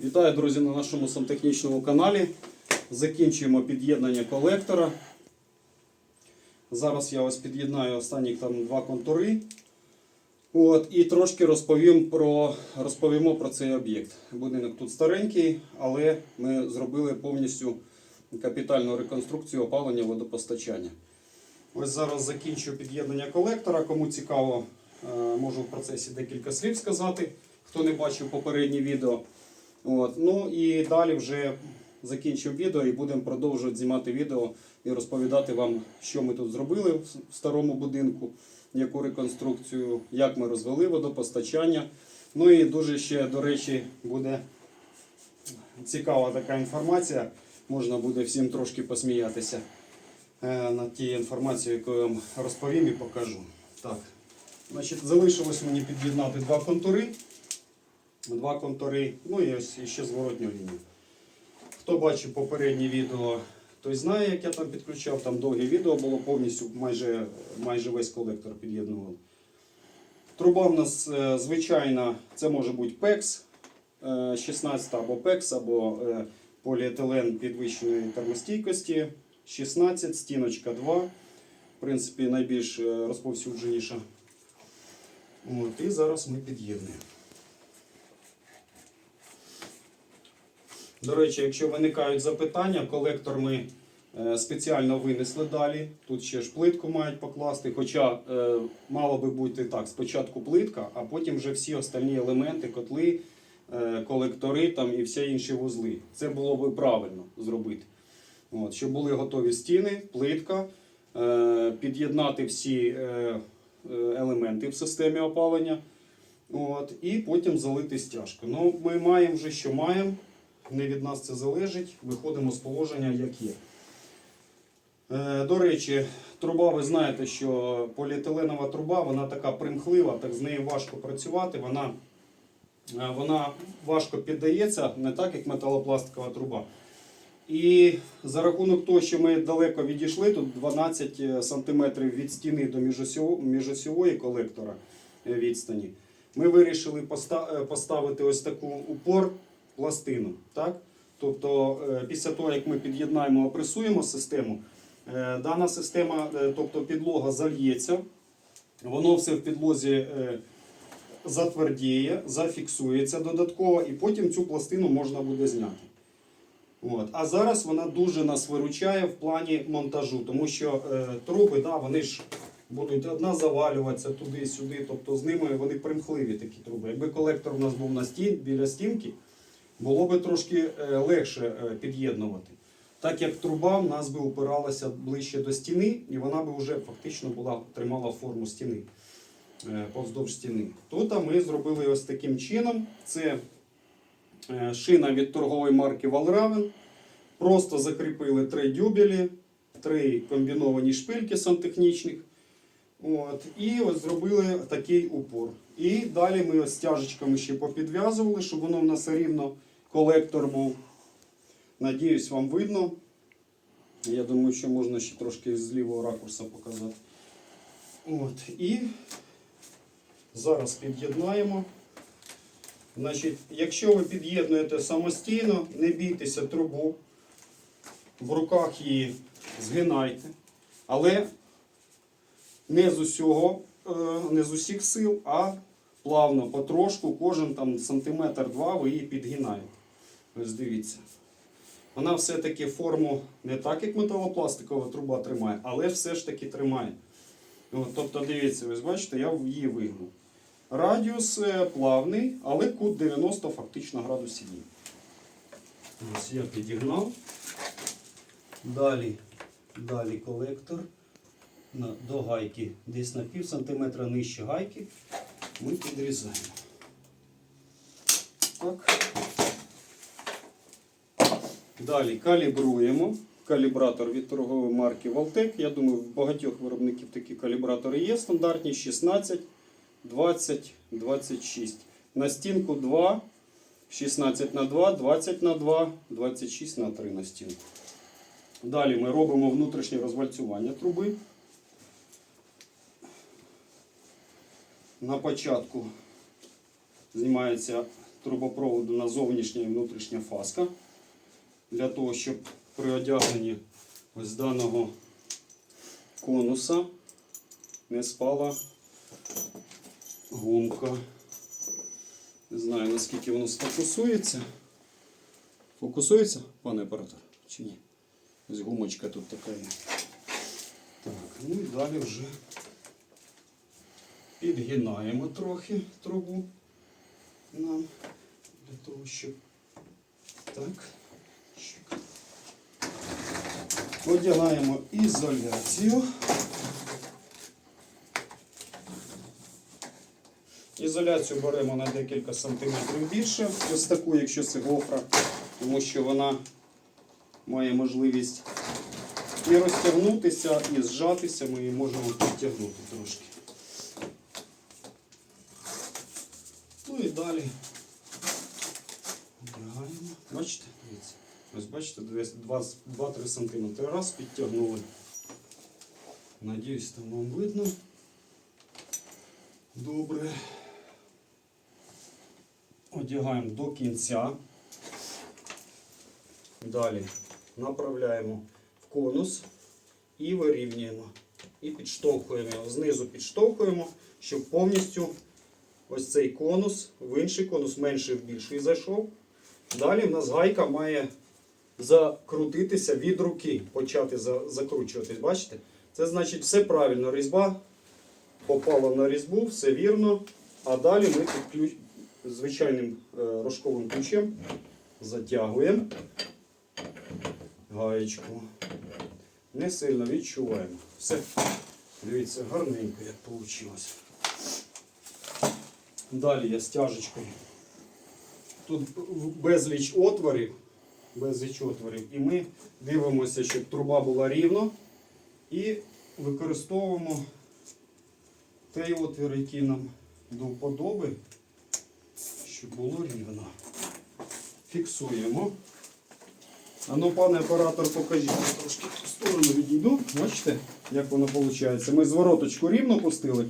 Вітаю, друзі, на нашому сантехнічному каналі. Закінчуємо під'єднання колектора. Зараз я ось під'єднаю останні там два контури. От, і трошки розповім про, розповімо про цей об'єкт. Будинок тут старенький, але ми зробили повністю капітальну реконструкцію опалення водопостачання. Ось зараз закінчу під'єднання колектора. Кому цікаво, е, можу в процесі декілька слів сказати, хто не бачив попереднє відео. От. Ну і далі вже закінчимо відео і будемо продовжувати знімати відео і розповідати вам, що ми тут зробили в старому будинку, яку реконструкцію, як ми розвели водопостачання. Ну і дуже ще, до речі, буде цікава така інформація. Можна буде всім трошки посміятися е, над тією інформацією, яку я вам розповім і покажу. Так. Значить, залишилось мені під'єднати два контури. Два контури, ну і ось ще зворотню лінію. Хто бачив попереднє відео, той знає, як я там підключав. Там довге відео було повністю майже, майже весь колектор під'єднував. Труба в нас е, звичайна, це може бути PEX е, 16 або PEX, або е, поліетилен підвищеної термостійкості 16, стіночка 2. В принципі, найбільш е, розповсюдженіша. От, і зараз ми під'єднуємо. До речі, якщо виникають запитання, колектор ми е, спеціально винесли далі. Тут ще ж плитку мають покласти. Хоча е, мало би бути так: спочатку плитка, а потім вже всі остальні елементи, котли, е, колектори там і всі інші вузли. Це було би правильно зробити. От, щоб були готові стіни, плитка, під'єднати всі елементи в системі опалення. От, і потім залити стяжку. Ну, ми маємо вже що маємо не від нас це залежить. Виходимо з положення, як є. Е, До речі, труба, ви знаєте, що поліетиленова труба, вона така примхлива, так з нею важко працювати. Вона, е, вона важко піддається, не так, як металопластикова труба. І за рахунок того, що ми далеко відійшли, тут 12 см від стіни до міжосьової, колектора е, відстані, ми вирішили е, поставити ось таку упор пластину. Так? Тобто, е, після того, як ми під'єднаємо, опресуємо систему, е, дана система, е, тобто підлога зальється, воно все в підлозі затвердіє, зафіксується додатково, і потім цю пластину можна буде зняти. От. А зараз вона дуже нас виручає в плані монтажу, тому що е, труби, да, вони ж будуть одна завалюватися туди-сюди, тобто з ними вони примхливі такі труби. Якби колектор у нас був на стін, біля стінки, було би трошки е, легше е, під'єднувати. Так як труба в нас би упиралася ближче до стіни, і вона би вже фактично була, тримала форму стіни е, повздовж стіни. Тут ми зробили ось таким чином. Це шина від торгової марки Valraven. Просто закріпили три дюбелі, три комбіновані шпильки сантехнічних. От, і ось зробили такий упор. І далі ми ось стяжечками ще попідв'язували, щоб воно в нас рівно колектор був. Надіюсь, вам видно. Я думаю, що можна ще трошки з лівого ракурсу показати. От, і зараз під'єднаємо. Значить, якщо ви під'єднуєте самостійно, не бійтеся трубу, в руках її згинайте, але не з усього, е, не з усіх сил, а плавно, потрошку, кожен там сантиметр-два ви її підгинаєте. Ось дивіться. Вона все-таки форму не так, як металопластикова труба тримає, але все ж таки тримає. От, тобто, дивіться, ви бачите, я її вигнув. Радіус е, плавний, але кут 90 фактично градусів. Ось я підігнав. Далі, далі колектор до гайки. Десь на пів сантиметра нижче гайки ми підрізаємо. Так. Далі калібруємо. Калібратор від торгової марки Valtec. Я думаю, в багатьох виробників такі калібратори є. Стандартні 16, 20, 26. На стінку 2, 16 на 2, 20 на 2, 26 на 3 на стінку. Далі ми робимо внутрішнє розвальцювання труби. На початку знімається трубопроводу на зовнішня і внутрішня фаска. Для того, щоб при одягненні ось даного конуса не спала гумка. Не знаю, наскільки воно сфокусується. Фокусується, пане оператор, чи ні? Ось гумочка тут така є. Так, ну і далі вже підгинаємо трохи трубу нам для того, щоб так. Одягаємо ізоляцію. Ізоляцію беремо на декілька сантиметрів більше, ось таку, якщо це гофра, тому що вона має можливість і розтягнутися, і зжатися, ми її можемо підтягнути трошки. Ну і далі одягаємо. Бачите? Ось бачите, 2-3 см. Раз підтягнули. Надіюсь, там вам видно. Добре. Одягаємо до кінця. Далі направляємо в конус і вирівнюємо. І підштовхуємо його. Знизу підштовхуємо, щоб повністю ось цей конус в інший конус менший в більший зайшов. Далі в нас гайка має закрутитися від руки, почати закручуватись. Бачите? Це значить все правильно. Різьба попала на різьбу, все вірно. А далі ми підключ... звичайним е, рожковим ключем затягуємо гаєчку. Не сильно відчуваємо. Все. Дивіться, гарненько як вийшло. Далі я стяжечкою. Тут безліч отворів, безліч отворів. І ми дивимося, щоб труба була рівно. І використовуємо той отвір, який нам до вподоби, щоб було рівно. Фіксуємо. А ну, пане оператор, покажіть. Я трошки в сторону відійду. Бачите, як воно виходить? Ми звороточку рівно пустили,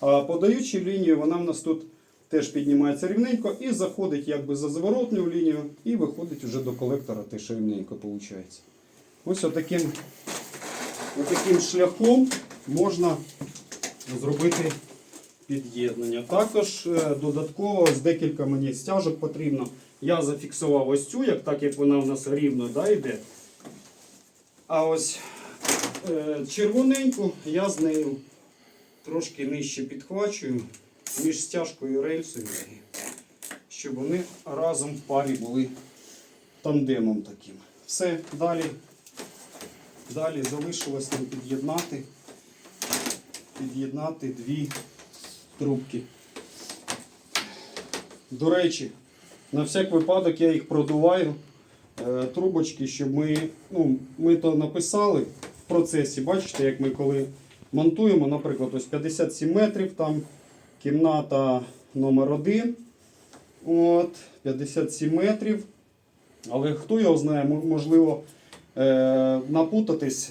а подаючи лінію, вона в нас тут теж піднімається рівненько і заходить якби за зворотню лінію і виходить вже до колектора теж рівненько виходить. Ось отаким, отаким шляхом можна зробити під'єднання. Також е, додатково з декілька мені стяжок потрібно. Я зафіксував ось цю, як так як вона у нас рівно да, йде. А ось е, червоненьку я з нею трошки нижче підхвачую між стяжкою і рельсою, щоб вони разом в парі були тандемом таким. Все, далі, далі залишилось нам під'єднати під'єднати дві трубки. До речі, на всяк випадок я їх продуваю е, трубочки, щоб ми, ну, ми то написали в процесі. Бачите, як ми коли монтуємо, наприклад, ось 57 метрів, там кімната номер 1. От, 57 метрів. Але хто його знає, можливо, е, напутатись,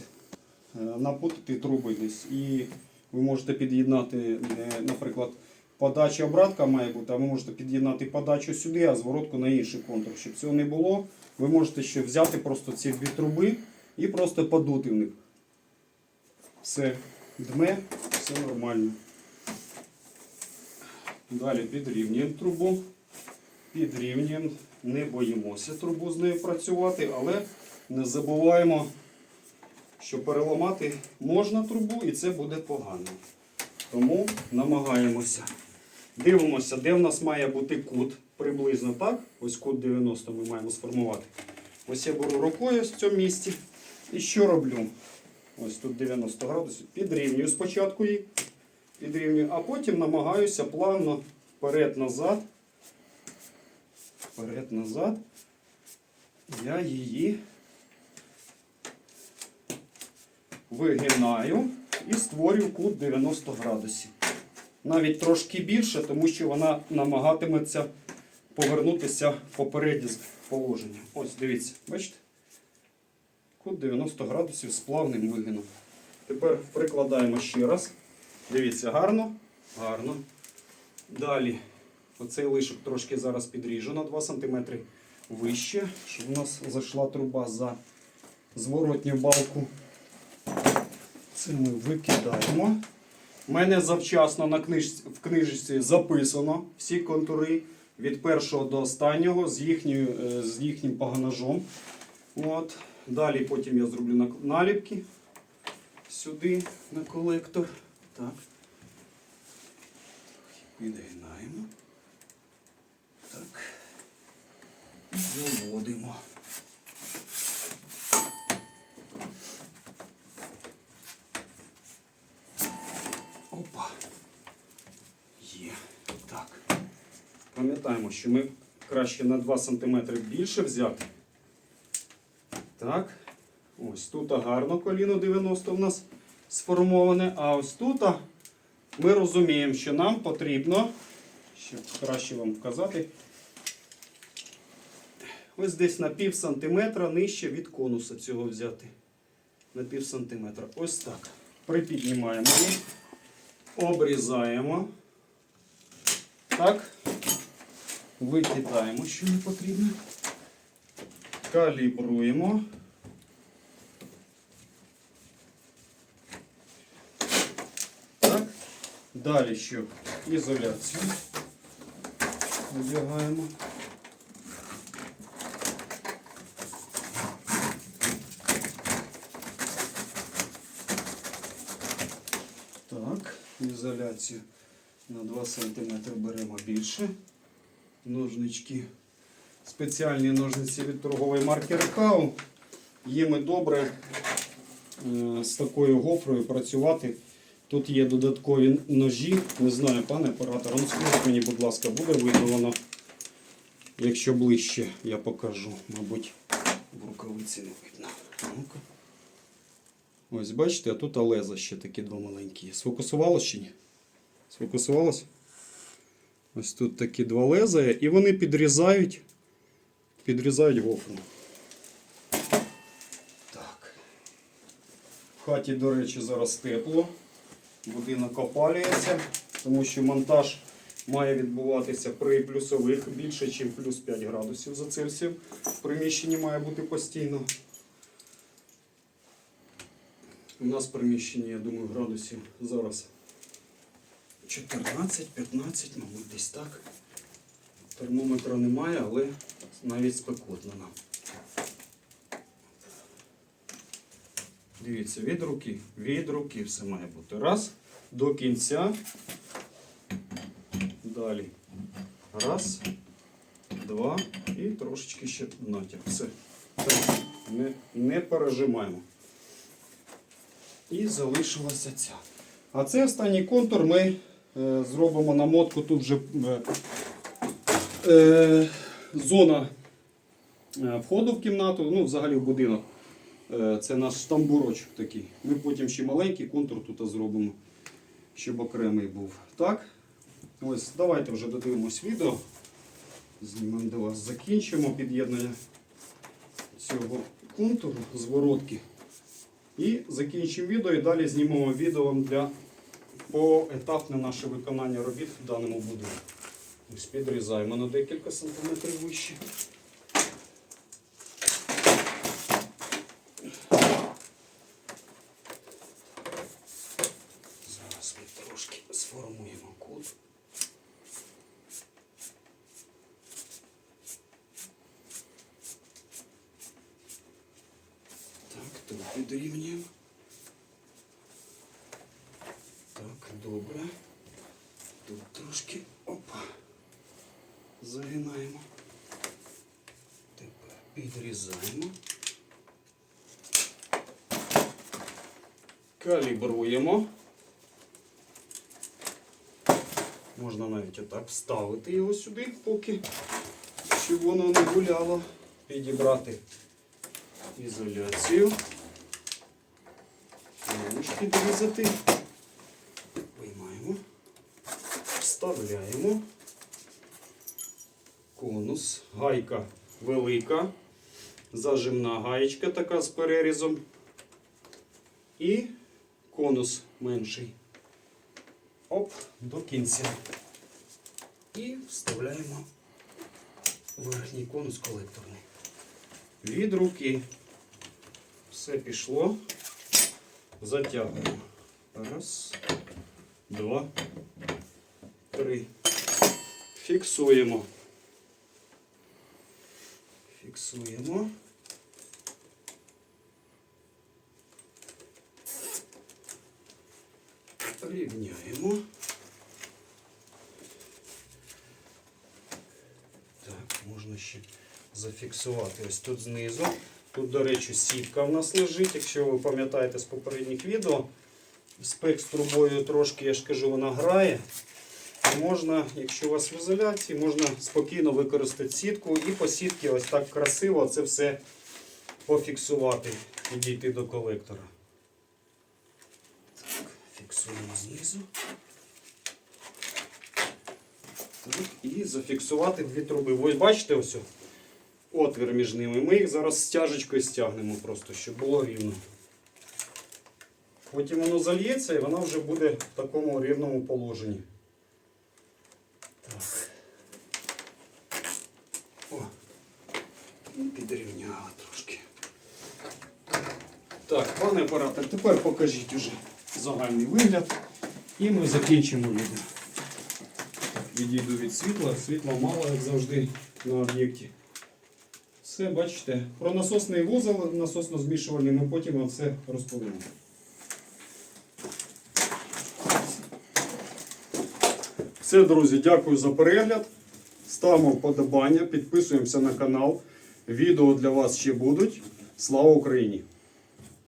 е, напутати труби десь. І ви можете під'єднати, е, наприклад, подача обратка має бути, а ви можете під'єднати подачу сюди, а зворотку на інший контур. Щоб цього не було, ви можете ще взяти просто ці дві труби і просто подути в них. Все дме, все нормально. Далі підрівнюємо трубу. Підрівнюємо, не боїмося трубу з нею працювати, але не забуваємо, що переламати можна трубу і це буде погано. Тому намагаємося. Дивимося, де в нас має бути кут. Приблизно так. Ось кут 90 ми маємо сформувати. Ось я беру рукою в цьому місці. І що роблю? Ось тут 90 градусів. Підрівнюю спочатку її. Підрівнюю, а потім намагаюся плавно вперед-назад. Вперед-назад. Я її вигинаю і створюю кут 90 градусів. Навіть трошки більше, тому що вона намагатиметься повернутися попереднє положення. Ось, дивіться, бачите? Кут 90 градусів з плавним вигином. Тепер прикладаємо ще раз. Дивіться, гарно, гарно. Далі Оцей лишок трошки зараз підріжу на 2 см вище, щоб у нас зайшла труба за зворотню балку. Це ми викидаємо. У мене завчасно на книжці, в книжці записано всі контури від першого до останнього з, їхньою, е, з їхнім паганажом. От. Далі потім я зроблю наліпки сюди на колектор. Так. Відгинаємо. Так. Заводимо. Опа. Є. Так. Пам'ятаємо, що ми краще на 2 см більше взяти. Так. Ось тут гарно коліно 90 в нас сформоване, а ось тут ми розуміємо, що нам потрібно, щоб краще вам вказати, ось десь на пів сантиметра нижче від конуса цього взяти. На пів сантиметра. Ось так. Припіднімаємо її, обрізаємо. Так. Викидаємо, що не потрібно. Калібруємо. Так. Далі що? Ізоляцію. Одягаємо. Так, ізоляцію на 2 см беремо більше. Ножнички. Спеціальні ножниці від торгової марки Рекау. Їми добре е, з такою гофрою працювати. Тут є додаткові ножі. Не знаю, пане оператор, ну скажіть мені, будь ласка, буде видно. Якщо ближче, я покажу. Мабуть, в рукавиці не видно. Ну-ка. Ось бачите, а тут леза ще такі два маленькі. Сфокусувалось чи ні? Сфокусувалось? Ось тут такі два леза, і вони підрізають, підрізають гофру. Так. В хаті, до речі, зараз тепло. Будинок опалюється, тому що монтаж має відбуватися при плюсових більше, ніж плюс 5 градусів за Цельсієм. В приміщенні має бути постійно. У нас приміщення, я думаю, градусів зараз 14-15, мабуть, десь так. Термометра немає, але навіть спекотно нам. Дивіться, від руки, від руки все має бути. Раз, до кінця. Далі. Раз, два і трошечки ще натяг. Все. Так, не, не пережимаємо. І залишилася ця. А цей останній контур ми е, зробимо намотку. Тут вже е, е, зона е, входу в кімнату, ну взагалі в будинок. Е, Це наш тамбурочок такий. Ми потім ще маленький контур тут зробимо, щоб окремий був. Так. Ось, давайте вже додивимось відео. Знімемо до вас. Закінчимо під'єднання цього контуру, зворотки. І закінчимо відео і далі знімемо відео для поетапне наше виконання робіт в даному будинку. Ось підрізаємо на декілька сантиметрів вище. Зараз ми трошки сформуємо кут. Тут. Так, добре. Тут трошки опа. Загинаємо. Тепер підрізаємо. Калібруємо. Можна навіть отак вставити його сюди, поки щоб воно не гуляло. Підібрати ізоляцію. Підрізати. Виймаємо. Вставляємо. Конус. Гайка велика. Зажимна гаєчка така з перерізом. І конус менший. Оп, до кінця. І вставляємо верхній конус колекторний. Від руки. Все пішло. Затягуємо. Раз, два, три. Фіксуємо. Фіксуємо. Рівняємо. Так, можна ще зафіксувати ось тут знизу. Тут, до речі, сітка в нас лежить. Якщо ви пам'ятаєте з попередніх відео, спек з трубою трошки, я ж кажу, вона грає. Можна, якщо у вас в ізоляції, можна спокійно використати сітку і по сітці ось так красиво це все пофіксувати і дійти до колектора. Так, фіксуємо знизу. Так, і зафіксувати дві труби. Ви бачите ось? Отвір між ними. Ми їх зараз стяжечкою стягнемо просто, щоб було рівно. Потім воно зальється і воно вже буде в такому рівному положенні. Так. О. І підрівняли трошки. Так, пане оператор, тепер покажіть уже загальний вигляд. І ми закінчимо відео. Відійду від світла. Світла мало, як завжди, на об'єкті. Все, бачите, про насосний вузол насосно-змішувальний ми потім вам все розповімо. Все, друзі, дякую за перегляд. Ставимо вподобання, підписуємося на канал. Відео для вас ще будуть. Слава Україні!